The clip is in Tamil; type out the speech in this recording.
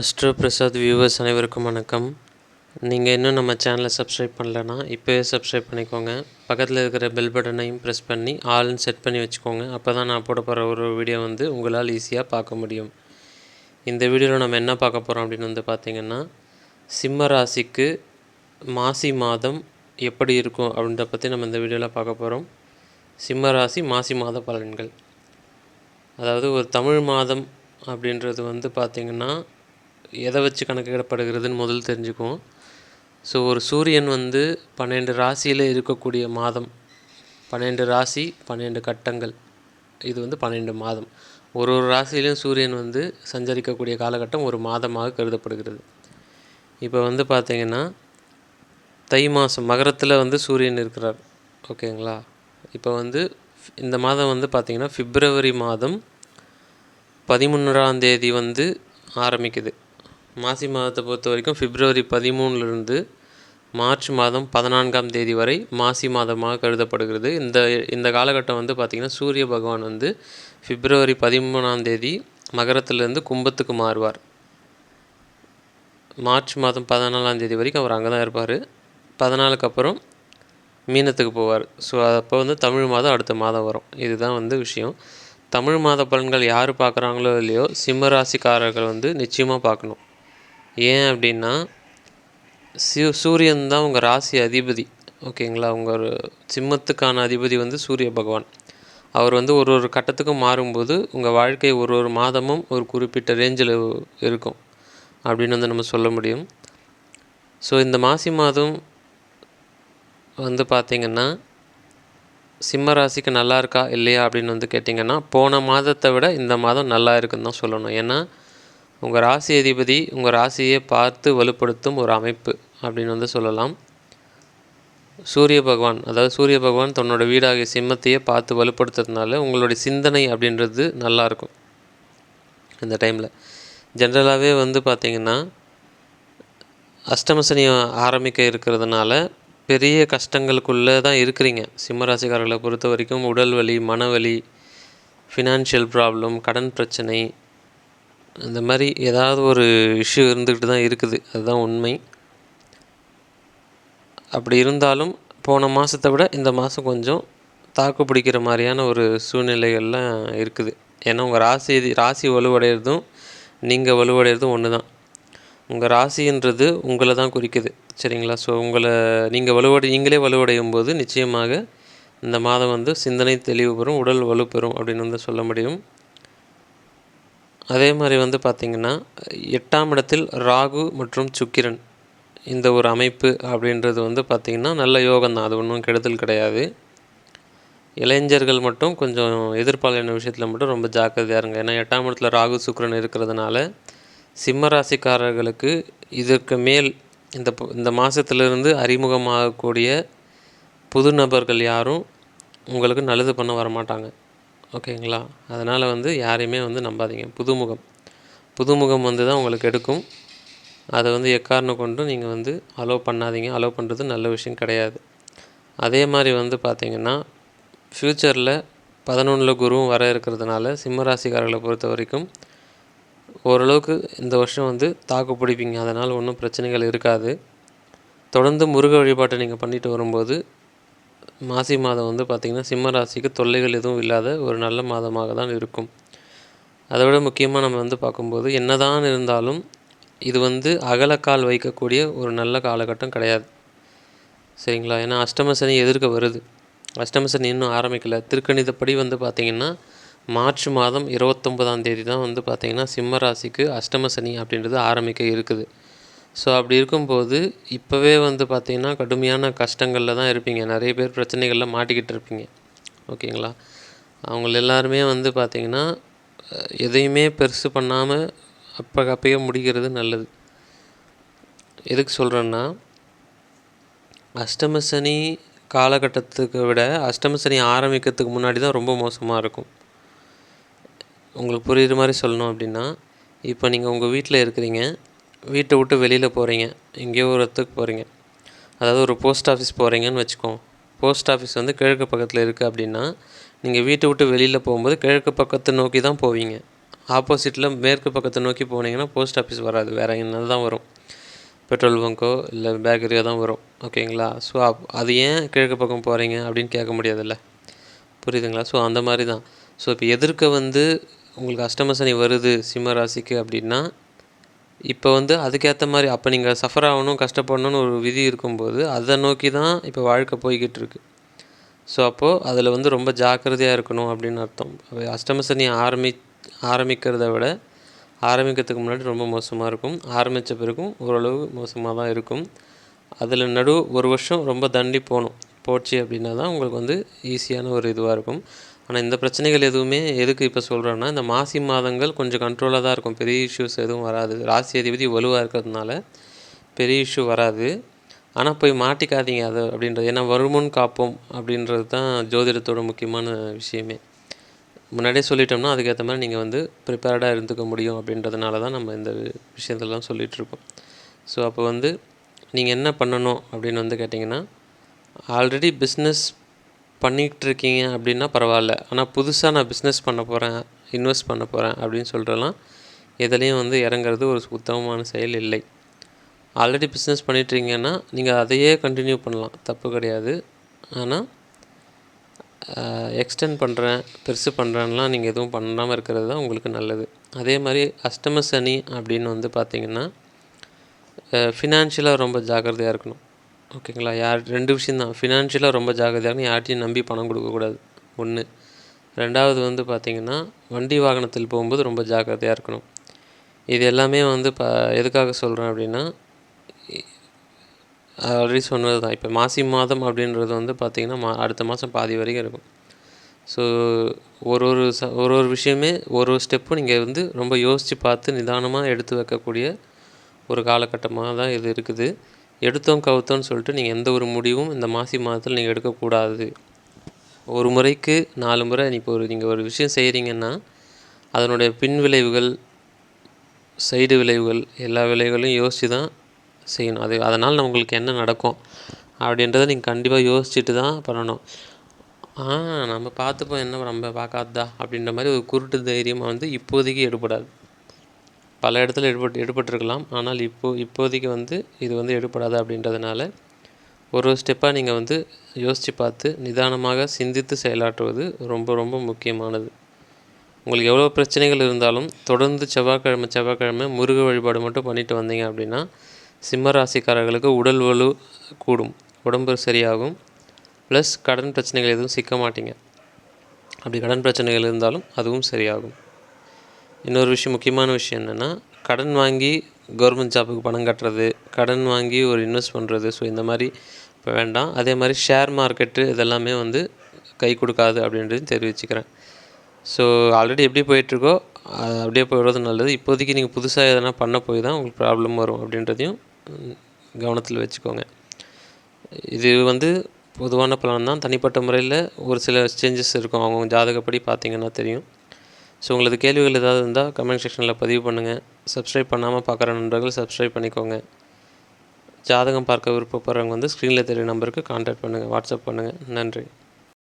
அஸ்ட்ரோ பிரசாத் வியூவர்ஸ் அனைவருக்கும் வணக்கம். நீங்கள் இன்னும் நம்ம சேனலை சப்ஸ்கிரைப் பண்ணலன்னா இப்போவே சப்ஸ்கிரைப் பண்ணிக்கோங்க. பக்கத்தில் இருக்கிற பெல் பட்டனையும் ப்ரெஸ் பண்ணி ஆல்னு செட் பண்ணி வச்சுக்கோங்க. அப்போ தான் நான் போட போகிற ஒரு வீடியோ வந்து உங்களால் ஈஸியாக பார்க்க முடியும். இந்த வீடியோவில் நம்ம என்ன பார்க்க போகிறோம் அப்படின்னு வந்து பார்த்திங்கன்னா சிம்ம ராசிக்கு மாசி மாதம் எப்படி இருக்கும் அப்படின்றத பற்றி நம்ம இந்த வீடியோவில் பார்க்க போகிறோம் சிம்ம ராசி மாசி மாத பலன்கள். அதாவது ஒரு தமிழ் மாதம் அப்படின்றது வந்து பார்த்திங்கன்னா எதை வச்சு கணக்கிடப்படுகிறதுன்னு முதல் தெரிஞ்சுக்குவோம். ஸோ ஒரு சூரியன் வந்து பன்னெண்டு ராசியில் இருக்கக்கூடிய மாதம். பன்னெண்டு ராசி பன்னெண்டு கட்டங்கள். இது வந்து பன்னெண்டு மாதம். ஒரு ஒரு ராசியிலையும் சூரியன் வந்து சஞ்சரிக்கக்கூடிய காலகட்டம் ஒரு மாதமாக கருதப்படுகிறது. இப்போ வந்து பார்த்திங்கன்னா தை மாதம் மகரத்தில் வந்து சூரியன் இருக்கிறார். ஓகேங்களா இப்போ வந்து இந்த மாதம் வந்து பார்த்திங்கன்னா பிப்ரவரி மாதம் பதிமூன்றாம் தேதி வந்து ஆரம்பிக்குது. மாசி மாதத்தை பொறுத்த வரைக்கும் பிப்ரவரி பதிமூணுலேருந்து மார்ச் மாதம் பதினான்காம் தேதி வரை மாசி மாதமாக கருதப்படுகிறது. இந்த இந்த காலகட்டம் வந்து பார்த்திங்கன்னா சூரிய பகவான் வந்து பிப்ரவரி பதிமூணாம் தேதி மகரத்திலிருந்து கும்பத்துக்கு மாறுவார். மார்ச் மாதம் பதினாலாம் தேதி வரைக்கும் அவர் அங்கே தான் இருப்பார். பதினாலுக்கு அப்புறம் மீனத்துக்கு போவார். ஸோ அப்போ வந்து தமிழ் மாதம் அடுத்த மாதம் வரும். இதுதான் வந்து விஷயம். தமிழ் மாத பலன்கள் யார் பார்க்குறாங்களோ இல்லையோ சிம்ம ராசிக்காரர்கள் வந்து நிச்சயமாக பார்க்கணும். ஏன் அப்படின்னா சிவ சூரியன் தான் உங்கள் ராசி அதிபதி ஓகேங்களா உங்கள் சிம்மத்துக்கான அதிபதி வந்து சூரிய பகவான். அவர் வந்து ஒரு ஒரு கட்டத்துக்கும் மாறும்போது உங்கள் வாழ்க்கை ஒரு ஒரு மாதமும் ஒரு குறிப்பிட்ட ரேஞ்சில் இருக்கும் அப்படின்னு வந்து நம்ம சொல்ல முடியும். ஸோ இந்த மாசி மாதம் வந்து பார்த்திங்கன்னா சிம்ம ராசிக்கு நல்லா இருக்கா இல்லையா அப்படின்னு வந்து கேட்டிங்கன்னா போன மாதத்தை விட இந்த மாதம் நல்லா இருக்குன்னு தான் சொல்லணும். ஏன்னா உங்கள் ராசி அதிபதி உங்கள் ராசியை பார்த்து வலுப்படுத்தும் ஒரு அமைப்பு அப்படின்னு வந்து சொல்லலாம். சூரிய பகவான் அதாவது சூரிய பகவான் தன்னோட வீடாகிய சிம்மத்தையே பார்த்து வலுப்படுத்துறதுனால உங்களுடைய சிந்தனை அப்படின்றது நல்லாயிருக்கும் இந்த டைமில். ஜென்ரலாகவே வந்து பார்த்திங்கன்னா அஷ்டமசனி ஆரம்பிக்க இருக்கிறதுனால பெரிய கஷ்டங்களுக்குள்ளே தான் இருக்கிறீங்க. சிம்மராசிக்காரர்களை பொறுத்த வரைக்கும் உடல் வலி மனவலி ஃபினான்ஷியல் ப்ராப்ளம் கடன் பிரச்சனை இந்த மாதிரி ஏதாவது ஒரு இஷ்யூ இருந்துக்கிட்டு தான் இருக்குது. அதுதான் உண்மை. அப்படி இருந்தாலும் போன மாதத்தை விட இந்த மாதம் கொஞ்சம் தாக்கு பிடிக்கிற மாதிரியான ஒரு சூழ்நிலைகள்லாம் இருக்குது. ஏன்னா உங்கள் ராசி ராசி வலுவடைகிறதும் நீங்கள் வலுவடைகிறதும் ஒன்று தான் உங்கள் ராசின்றது உங்களை தான் குறிக்குது. சரிங்களா? ஸோ உங்களை நீங்கள் வலுவடை நீங்களே வலுவடையும் போது நிச்சயமாக இந்த மாதம் வந்து சிந்தனை தெளிவு பெறும் உடல் வலுப்பெறும் அப்படின்னு வந்து சொல்ல முடியும். அதே மாதிரி வந்து பார்த்திங்கன்னா எட்டாம் இடத்தில் ராகு மற்றும் சுக்கிரன் இந்த ஒரு அமைப்பு அப்படின்றது வந்து பார்த்திங்கன்னா நல்ல யோகம் தான் அது ஒன்றும் கெடுதல் கிடையாது. இளைஞர்கள் மட்டும் கொஞ்சம் எதிர்பாலின விஷயத்தில் மட்டும் ரொம்ப ஜாக்கிரதையாக இருங்க. ஏன்னா எட்டாம் இடத்துல ராகு சுக்கிரன் இருக்கிறதுனால சிம்ம ராசிக்காரர்களுக்கு இதற்கு மேல் இந்த இந்த மாதத்துலேருந்து அறிமுகமாகக்கூடிய புது நபர்கள் யாரும் உங்களுக்கு நல்லது பண்ண வரமாட்டாங்க. ஓகேங்களா? அதனால் வந்து யாரையுமே வந்து நம்பாதீங்க. புதுமுகம். புதுமுகம் வந்து தான் உங்களுக்கு எடுக்கும். அதை வந்து எக்காரணம் கொண்டும் நீங்கள் வந்து அலோவ் பண்ணாதீங்க. அலோவ் பண்ணுறது நல்ல விஷயம் கிடையாது. அதே மாதிரி வந்து பார்த்திங்கன்னா ஃப்யூச்சரில் பதினொன்றில் குருவும் வர இருக்கிறதுனால சிம்ம ராசிக்காரர்களை பொறுத்த வரைக்கும் ஓரளவுக்கு இந்த வருஷம் வந்து தாக்கு பிடிப்பீங்க. அதனால் ஒன்றும் பிரச்சனைகள் இருக்காது. தொடர்ந்து முருக வழிபாட்டை நீங்கள் பண்ணிட்டு வரும்போது மாசி மாதம் வந்து பார்த்திங்கன்னா சிம்ம ராசிக்கு தொல்லைகள் எதுவும் இல்லாத ஒரு நல்ல மாதமாக தான் இருக்கும். அதை விட முக்கியமாக நம்ம வந்து பார்க்கும்போது என்னதான் இருந்தாலும் இது வந்து அகலக்கால் வைக்கக்கூடிய ஒரு நல்ல காலகட்டம் கிடையாது. சரிங்களா? ஏன்னா அஷ்டம சனி எதிர்க்க வருது. அஷ்டம சனி இன்னும் ஆரம்பிக்கலை. திருக்கணிதப்படி வந்து பார்த்திங்கன்னா மார்ச் மாதம் இருபத்தொம்பதாம் தேதி தான் வந்து பார்த்திங்கன்னா சிம்ம ராசிக்கு அஷ்டம சனி அப்படின்றது ஆரம்பிக்க இருக்குது. ஸோ அப்படி இருக்கும்போது இப்போவே வந்து பார்த்திங்கன்னா கடுமையான கஷ்டங்களில் தான் இருப்பீங்க. நிறைய பேர் பிரச்சனைகளில் மாட்டிக்கிட்டு இருப்பீங்க. ஓகேங்களா? அவங்கள எல்லாருமே வந்து பார்த்திங்கன்னா எதையுமே பெருசு பண்ணாமல் அப்போ அப்பயே முடிக்கிறது நல்லது. எதுக்கு சொல்கிறேன்னா அஷ்டம சனி காலகட்டத்துக்கு விட அஷ்டம சனி ஆரம்பிக்கிறதுக்கு முன்னாடி தான் ரொம்ப மோசமாக இருக்கும். உங்களுக்கு புரிகிற மாதிரி சொல்லணும் அப்படின்னா இப்போ நீங்கள் உங்கள் வீட்டில் இருக்கிறீங்க. வீட்டை விட்டு வெளியில் போகிறீங்க எங்கேயோ ஒரு இடத்துக்கு போகிறீங்க அதாவது ஒரு போஸ்ட் ஆஃபீஸ் போகிறீங்கன்னு வச்சுக்கோங்க. போஸ்ட் ஆஃபீஸ் வந்து கிழக்கு பக்கத்தில் இருக்குது அப்படின்னா நீங்கள் வீட்டை விட்டு வெளியில் போகும்போது கிழக்கு பக்கத்தை நோக்கி தான் போவீங்க. ஆப்போசிட்டில் மேற்கு பக்கத்தை நோக்கி போனீங்கன்னா போஸ்ட் ஆஃபீஸ் வராது. வேறு என்ன தான் வரும். பெட்ரோல் பங்க்கோ இல்லை பேக்கரியோ தான் வரும். ஓகேங்களா ஸோ அப் அது ஏன் கிழக்கு பக்கம் போகிறீங்க அப்படின்னு கேட்க முடியாதுல்ல? புரியுதுங்களா? ஸோ அந்த மாதிரி தான். ஸோ இப்போ எதிர்க்க வந்து உங்களுக்கு அஷ்டமசனி வருது சிம்ம ராசிக்கு அப்படின்னா இப்போ வந்து அதுக்கேற்ற மாதிரி அப்போ நீங்கள் சஃபர் ஆகணும் கஷ்டப்படணும்னு ஒரு விதி இருக்கும்போது அதை நோக்கி தான் இப்போ வாழ்க்கை போய்கிட்டு இருக்கு ஸோ அப்போது அதில் வந்து ரொம்ப ஜாக்கிரதையாக இருக்கணும் அப்படின்னு அர்த்தம். அஷ்டமசனி ஆரம்பி ஆரம்பிக்கிறத விட ஆரம்பிக்கிறதுக்கு முன்னாடி ரொம்ப மோசமாக இருக்கும். ஆரம்பித்த பிறகும் ஓரளவு மோசமாக தான் இருக்கும். அதில் நடு ஒரு வருஷம் ரொம்ப தண்டி போகணும். போச்சு அப்படின்னா தான் உங்களுக்கு வந்து ஈஸியான ஒரு இதுவாக இருக்கும். ஆனால் இந்த பிரச்சனைகள் எதுவுமே எதுக்கு இப்போ சொல்கிறேன்னா இந்த மாசி மாதங்கள் கொஞ்சம் கண்ட்ரோலாக தான் இருக்கும். பெரிய இஷ்யூஸ் எதுவும் வராது. ராசி அதிபதி வலுவாக இருக்கிறதுனால பெரிய இஷ்யூ வராது. ஆனால் போய் மாட்டிக்காதீங்க அது அப்படின்றது. ஏன்னா வருமுன் காப்போம் அப்படின்றது தான் ஜோதிடத்தோட முக்கியமான விஷயமே. முன்னாடியே சொல்லிட்டோம்னா அதுக்கேற்ற மாதிரி நீங்கள் வந்து ப்ரிப்பேர்டாக இருந்துக்க முடியும் அப்படின்றதுனால தான் நம்ம இந்த விஷயத்தெல்லாம் சொல்லிகிட்ருக்கோம் ஸோ அப்போ வந்து நீங்கள் என்ன பண்ணணும் அப்படின்னு வந்து கேட்டிங்கன்னா ஆல்ரெடி பிஸ்னஸ் பண்ணிகிட்ருக்கீங்க அப்படின்னா பரவாயில்ல. ஆனால் புதுசாக நான் பிஸ்னஸ் பண்ண போகிறேன் இன்வெஸ்ட் பண்ண போகிறேன் அப்படின்னு சொல்கிறலாம் எதுலேயும் வந்து இறங்குறது ஒரு உத்தமமான செயல் இல்லை. ஆல்ரெடி பிஸ்னஸ் பண்ணிட்டுருக்கீங்கன்னா நீங்கள் அதையே கண்டினியூ பண்ணலாம். தப்பு கிடையாது. ஆனால் எக்ஸ்டெண்ட் பண்ணுறேன் பெருசு பண்ணுறேன்லாம் நீங்கள் எதுவும் பண்ணாமல் இருக்கிறது தான் உங்களுக்கு நல்லது. அதே மாதிரி அஷ்டம சனி அப்படின்னு வந்து பார்த்திங்கன்னா ஃபினான்ஷியலாக ரொம்ப ஜாக்கிரதையாக இருக்கணும். ஓகேங்களா? யார் ரெண்டு விஷயந்தான் ஃபினான்ஷியலாக ரொம்ப ஜாக்கிரதையாக யார்ட்டையும் நம்பி பணம் கொடுக்கக்கூடாது. ஒன்று ரெண்டாவது வந்து பார்த்திங்கன்னா வண்டி வாகனத்தில் போகும்போது ரொம்ப ஜாக்கிரதையாக இருக்கணும். இது எல்லாமே வந்து ப எதுக்காக சொல்கிறேன் அப்படின்னா ஆல்ரெடி சொன்னது தான் இப்போ மாசி மாதம் அப்படின்றது வந்து பார்த்திங்கன்னா மா அடுத்த மாதம் பாதி வரைக்கும் இருக்கும். ஸோ ஒரு ஒரு ச ஒரு ஒரு விஷயமே ஒரு ஒரு ஸ்டெப்பும் நீங்கள் வந்து ரொம்ப யோசித்து பார்த்து நிதானமாக எடுத்து வைக்கக்கூடிய ஒரு காலகட்டமாக தான் இது இருக்குது. எடுத்தோம் கவுத்தோன்னு சொல்லிட்டு நீங்கள் எந்த ஒரு முடிவும் இந்த மாசி மாதத்தில் நீங்கள் எடுக்கக்கூடாது. ஒரு முறைக்கு நாலு முறை இப்போ ஒரு நீங்கள் ஒரு விஷயம் செய்கிறீங்கன்னா அதனுடைய பின் விளைவுகள் சைடு விளைவுகள் எல்லா விளைவுகளையும் யோசித்து தான் செய்யணும். அது அதனால் உங்களுக்கு என்ன நடக்கும் அப்படின்றத நீங்கள் கண்டிப்பாக யோசிச்சுட்டு தான் பண்ணணும். ஆ நம்ம பார்த்துப்போம் என்ன நம்ம பார்க்காததா அப்படின்ற மாதிரி ஒரு குருட்டு தைரியமாக வந்து இப்போதைக்கு எடுபடாது. பல இடத்துல எடுபட்டு எடுபட்டிருக்கலாம். ஆனால் இப்போ இப்போதைக்கு வந்து இது வந்து எடுபடாது அப்படின்றதுனால ஒரு ஸ்டெப்பாக நீங்கள் வந்து யோசித்து பார்த்து நிதானமாக சிந்தித்து செயலாற்றுவது ரொம்ப ரொம்ப முக்கியமானது. உங்களுக்கு எவ்வளோ பிரச்சனைகள் இருந்தாலும் தொடர்ந்து செவ்வாய்க்கிழமை செவ்வாய்க்கிழமை முருக வழிபாடு மட்டும் பண்ணிட்டு வந்தீங்க அப்படின்னா சிம்ம ராசிக்காரர்களுக்கு உடல் வலு கூடும். உடம்பு சரியாகும். ப்ளஸ் கடன் பிரச்சனைகள் எதுவும் சிக்க மாட்டீங்க. அப்படி கடன் பிரச்சனைகள் இருந்தாலும் அதுவும் சரியாகும். இன்னொரு விஷயம் முக்கியமான விஷயம் என்னென்னா கடன் வாங்கி கவர்மெண்ட் ஜாபுக்கு பணம் கட்டுறது கடன் வாங்கி ஒரு இன்வெஸ்ட் பண்ணுறது ஸோ இந்த மாதிரி இப்போ வேண்டாம். அதே மாதிரி ஷேர் மார்க்கெட்டு இதெல்லாமே வந்து கை கொடுக்காது அப்படின்றது தெரிவிச்சுக்கிறேன். ஸோ ஆல்ரெடி எப்படி போயிட்டுருக்கோ அது அப்படியே போயிடுறது நல்லது. இப்போதைக்கு நீங்கள் புதுசாக எதனா பண்ண போய் தான் உங்களுக்கு ப்ராப்ளம் வரும் அப்படின்றதையும் கவனத்தில் வச்சுக்கோங்க. இது வந்து பொதுவான பலன் தான். தனிப்பட்ட முறையில் ஒரு சில சேஞ்சஸ் இருக்கும். அவங்க ஜாதகப்படி பார்த்தீங்கன்னா தெரியும். ஸோ உங்களது கேள்விகள் ஏதாவது இருந்தால் கமெண்ட் செக்ஷனில் பதிவு பண்ணுங்கள் சப்ஸ்கிரைப் பண்ணாமல் பார்க்குற நண்பர்கள் சப்ஸ்கிரைப் பண்ணிக்கோங்க. ஜாதகம் பார்க்க விருப்பப்படுறவங்க வந்து ஸ்க்ரீனில் தெரிய நம்பருக்கு கான்டாக்ட் பண்ணுங்கள் வாட்ஸ்அப் பண்ணுங்கள் நன்றி.